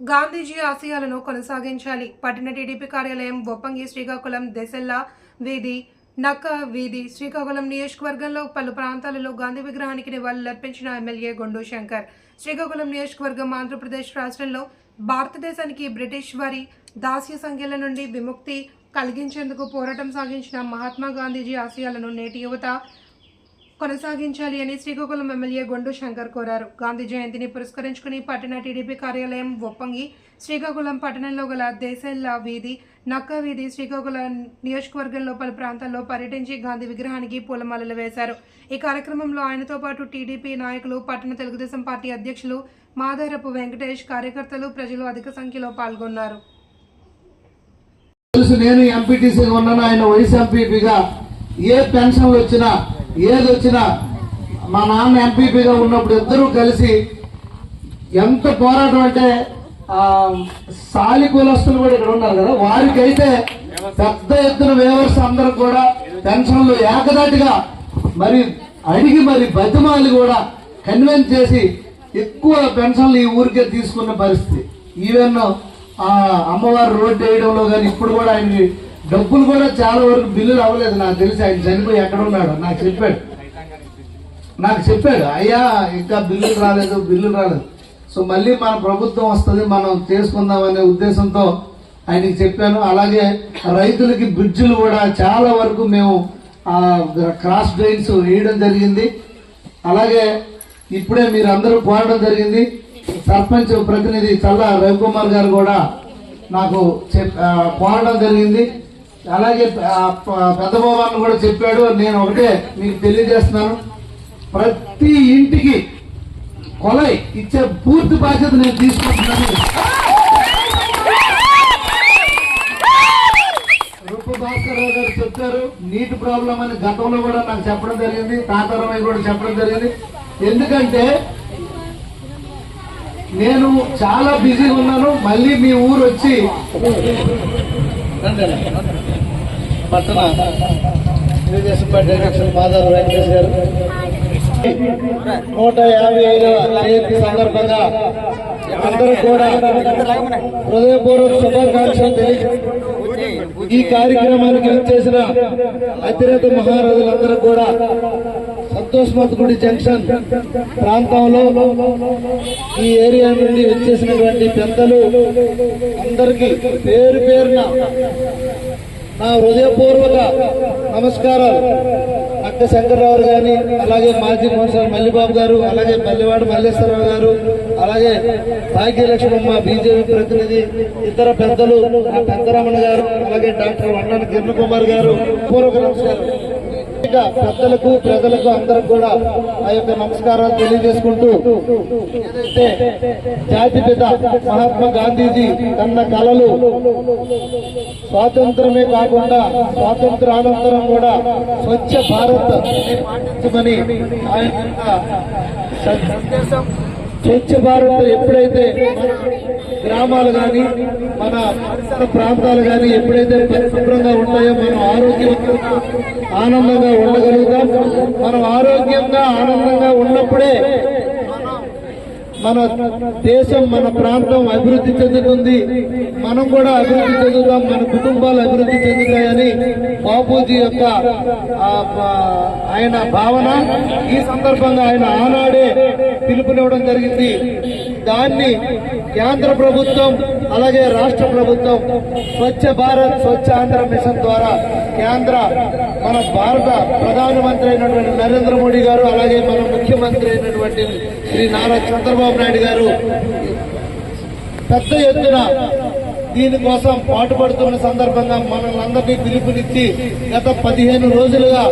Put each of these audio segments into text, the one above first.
గాంధీజీ ఆశయాలను కొనసాగించాలి. పట్టణ టీడీపీ కార్యాలయం బొప్పంగి శ్రీకాకుళం దెసెల్లా వీధి నక్క వీధి శ్రీకాకుళం నియోజకవర్గంలో పలు ప్రాంతాలలో గాంధీ విగ్రహానికి నివాళులర్పించిన ఎమ్మెల్యే గొండు శంకర్. శ్రీకాకుళం నియోజకవర్గం ఆంధ్రప్రదేశ్ రాష్ట్రంలో భారతదేశానికి బ్రిటిష్ వారి దాస్య సంఖ్యల నుండి విముక్తి కలిగించేందుకు పోరాటం సాగించిన మహాత్మా గాంధీజీ ఆశయాలను నేటి యువత కొనసాగించాలి అని శ్రీకాకుళం ఎమ్మెల్యే గొండు శంకర్ కోరారు. గాంధీ జయంతిని పురస్కరించుకుని పట్టణ టీడీపీ కార్యాలయం ఒప్పంగి శ్రీకాకుళం పట్టణంలో గల దేశల్లా వీధి నక్క వీధి శ్రీకాకుళం నియోజకవర్గంలో పలు ప్రాంతాల్లో పర్యటించి గాంధీ విగ్రహానికి పూలమాలలు వేశారు. ఈ కార్యక్రమంలో ఆయనతో పాటు టీడీపీ నాయకులు పట్టణ తెలుగుదేశం పార్టీ అధ్యక్షులు మాదారపు వెంకటేష్ కార్యకర్తలు ప్రజలు అధిక సంఖ్యలో పాల్గొన్నారు. నేను ఎంపీటీసీగా ఉన్నాను. ఆయన వైస్ ఎంపీపీగా ఏ పెన్షన్లు వచ్చినా ఏది వచ్చినా మా నాన్న ఎంపీపీగా ఉన్నప్పుడు ఇద్దరూ కలిసి ఎంత పోరాటం అంటే సాలి కులస్తులు కూడా ఇక్కడ ఉన్నారు కదా వారికైతే పెద్ద ఎత్తున వేవర్స్ అందరూ కూడా పెన్షన్లు ఏకదాటిగా మరి అడిగి మరి బతిమాలి కూడా కన్విన్స్ చేసి ఎక్కువ పెన్షన్లు ఈ ఊరికే తీసుకున్న పరిస్థితి. ఈవెన్ ఆ అమ్మవారు రోడ్డు వేయడంలో కానీ ఇప్పుడు కూడా ఆయనకి డబ్బులు కూడా చాలా వరకు బిల్లులు అవ్వలేదు నాకు తెలిసి ఆయన చనిపోయి ఎక్కడ ఉన్నాడు. నాకు చెప్పాడు. నాకు చెప్పాడు అయ్యా ఇంకా బిల్లులు రాలేదు బిల్లులు రాలేదు. సో మళ్ళీ మన ప్రభుత్వం వస్తుంది మనం చేసుకుందామనే ఉద్దేశంతో ఆయనకి చెప్పాను. అలాగే రైతులకి బ్రిడ్జులు కూడా చాలా వరకు మేము క్రాస్ డ్రైన్స్ వేయడం జరిగింది. అలాగే ఇప్పుడే మీరు అందరూ కోరడం జరిగింది. సర్పంచ్ ప్రతినిధి చల్ల రవికుమార్ గారు కూడా నాకు చెప్ పోవడం జరిగింది. అలాగే పెద్ద బాబాను కూడా చెప్పాడు నేను ఒకటే మీకు తెలియజేస్తున్నాను. ప్రతి ఇంటికి కొలై ఇచ్చే పూర్తి బాధ్యత నేను తీసుకుంటున్నాను. రూప భాస్కర్ రావు గారు చెప్పారు నీటి ప్రాబ్లం అని గతంలో కూడా నాకు చెప్పడం జరిగింది తాతారామయ్య కూడా చెప్పడం జరిగింది. ఎందుకంటే నేను చాలా బిజీగా ఉన్నాను మళ్ళీ మీ ఊరు వచ్చి పట్టణ తెలుగుదేశం పార్టీ అధ్యక్షులు మాధవ్ వెంకటేష్ గారు. నూట యాభై ఐదవ జయంతి సందర్భంగా అందరూ కూడా హృదయపూర్వక శుభాకాంక్షలు తెలియజేస్తూ ఈ కార్యక్రమానికి చేసిన అతిరథ మహారాజులందరూ కూడా సంతోష్ మత్గుడి జంక్షన్ ప్రాంతంలో ఈ ఏరియా నుండి వచ్చేసినటువంటి పెద్దలు అందరికీ పేరు పేరున నా హృదయపూర్వక నమస్కారాలు. అక్క శంకర్రావు గాని అలాగే మాజీ కౌన్సిలర్ మల్లిబాబు గారు అలాగే పల్లెవాడు మల్లేశ్వరరావు గారు అలాగే భాగ్యలక్ష్మమ్మ బీజేపీ ప్రతినిధి ఇతర పెద్దలు నా పెద్దరమణ గారు అలాగే డాక్టర్ వన్నన కిరణ్ కుమార్ గారు పూర్వక నమస్కారం గట్టిగా పెద్దలకు ప్రజలకు అందరికి కూడా ఆ యొక్క నమస్కారాలు తెలియజేసుకుంటూ ఏదైతే జాతిపిత మహాత్మా గాంధీజీ తన కళలు స్వాతంత్రమే కాకుండా స్వాతంత్రానంతరం కూడా స్వచ్ఛ భారత్ పాటించమని ఆయన సందేశం స్వచ్ఛ భారత్ ఎప్పుడైతే గ్రామాలు కానీ మన ప్రాంతాలు కానీ ఎప్పుడైతే పరిశుభ్రంగా ఉంటాయో మనం ఆరోగ్యంగా ఆనందంగా ఉండగలుగుతాం. మనం ఆరోగ్యంగా ఆనందంగా ఉన్న మన దేశం మన ప్రాంతం అభివృద్ధి చెందుతుంది. మనం కూడా అభివృద్ధి చెందుతాం మన కుటుంబాలు అభివృద్ధి చెందుతాయని బాపూజీ యొక్క ఆయన భావన. ఈ సందర్భంగా ఆయన ఆనాడే పిలుపునివ్వడం జరిగింది. దాన్ని కేంద్ర ప్రభుత్వం అలాగే రాష్ట్ర ప్రభుత్వం స్వచ్ఛ భారత్ స్వచ్ఛ ఆంధ్ర మిషన్ ద్వారా కేంద్ర మన భారత ప్రధానమంత్రి అయినటువంటి నరేంద్ర మోడీ గారు అలాగే మన ముఖ్యమంత్రి అయినటువంటి శ్రీ నారా చంద్రబాబు నాయుడు గారు పెద్ద ఎత్తున దీనికోసం పాటుపడుతున్న సందర్భంగా మనల్ని పిలుపునిచ్చి గత పదిహేను రోజులుగా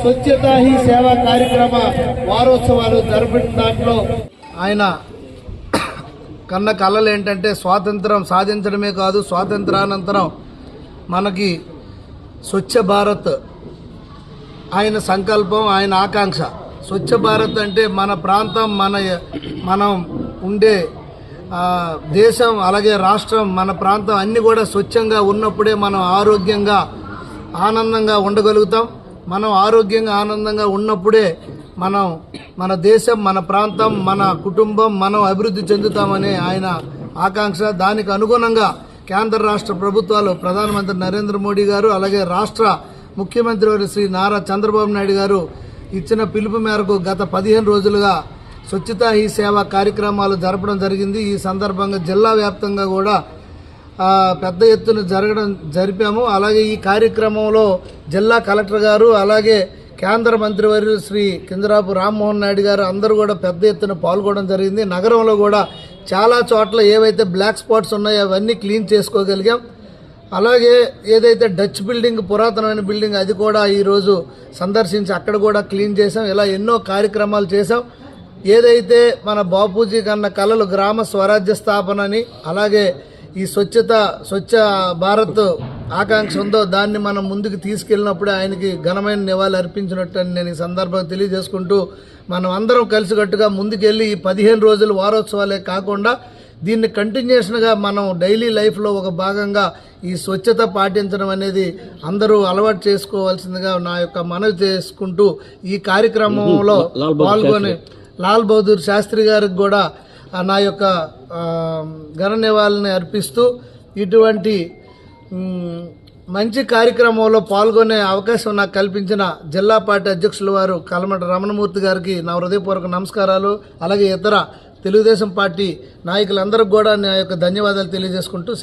స్వచ్ఛతా హీ సేవా కార్యక్రమ వారోత్సవాలు జరుపుతున్న దాంట్లో ఆయన కన్న కళలు ఏంటంటే స్వాతంత్రం సాధించడమే కాదు స్వాతంత్రానంతరం మనకి స్వచ్ఛ భారత్ ఆయన సంకల్పం ఆయన ఆకాంక్ష. స్వచ్ఛ భారత్ అంటే మన ప్రాంతం మన మనం ఉండే దేశం అలాగే రాష్ట్రం మన ప్రాంతం అన్నీ కూడా స్వచ్ఛంగా ఉన్నప్పుడే మనం ఆరోగ్యంగా ఆనందంగా ఉండగలుగుతాం. మనం ఆరోగ్యంగా ఆనందంగా ఉన్నప్పుడే మనం మన దేశం మన ప్రాంతం మన కుటుంబం మనం అభివృద్ధి చెందుతామనే ఆయన ఆకాంక్ష. దానికి అనుగుణంగా కేంద్ర రాష్ట్ర ప్రభుత్వాలు ప్రధానమంత్రి నరేంద్ర మోడీ గారు అలాగే రాష్ట్ర ముఖ్యమంత్రి వారు శ్రీ నారా చంద్రబాబు నాయుడు గారు ఇచ్చిన పిలుపు మేరకు గత పదిహేను రోజులుగా స్వచ్ఛత ఈ సేవ కార్యక్రమాలు జరపడం జరిగింది. ఈ సందర్భంగా జిల్లా వ్యాప్తంగా కూడా పెద్ద ఎత్తున జరగడం జరిపాము. అలాగే ఈ కార్యక్రమంలో జిల్లా కలెక్టర్ గారు అలాగే కేంద్ర మంత్రివర్యులు శ్రీ కిందరాపు రామ్మోహన్ నాయుడు గారు అందరూ కూడా పెద్ద ఎత్తున పాల్గొనడం జరిగింది. నగరంలో కూడా చాలా చోట్ల ఏవైతే బ్లాక్ స్పాట్స్ ఉన్నాయో అవన్నీ క్లీన్ చేసుకోగలిగాం. అలాగే ఏదైతే డచ్ బిల్డింగ్ పురాతనమైన బిల్డింగ్ అది కూడా ఈరోజు సందర్శించి అక్కడ కూడా క్లీన్ చేసాం ఇలా ఎన్నో కార్యక్రమాలు చేసాం ఏదైతే మన బాపూజీ కన్న కళలు గ్రామ స్వరాజ్య స్థాపన అని అలాగే ఈ స్వచ్ఛత స్వచ్ఛ భారత్ ఆకాంక్ష ఉందో దాన్ని మనం ముందుకు తీసుకెళ్ళినప్పుడు ఆయనకి ఘనమైన నివాళి అర్పించినట్టు అని నేను ఈ సందర్భంగా తెలియజేసుకుంటూ మనం అందరం కలిసికట్టుగా ముందుకెళ్ళి ఈ పదిహేను రోజులు వారోత్సవాలే కాకుండా దీన్ని కంటిన్యూషన్గా మనం డైలీ లైఫ్లో ఒక భాగంగా ఈ స్వచ్ఛత పాటించడం అనేది అందరూ అలవాటు చేసుకోవాల్సిందిగా నా యొక్క మనవి చేసుకుంటూ ఈ కార్యక్రమంలో పాల్గొని లాల్ బహదూర్ శాస్త్రి గారికి కూడా నా యొక్క ఘన నివాళిని అర్పిస్తూ ఇటువంటి మంచి కార్యక్రమంలో పాల్గొనే అవకాశం నాకు కల్పించిన జిల్లా పార్టీ అధ్యక్షుల వారు కలమట రమణమూర్తి గారికి నా హృదయపూర్వక నమస్కారాలు. అలాగే ఇతర తెలుగుదేశం పార్టీ నాయకులందరికీ కూడా నా యొక్క ధన్యవాదాలు తెలియజేసుకుంటూ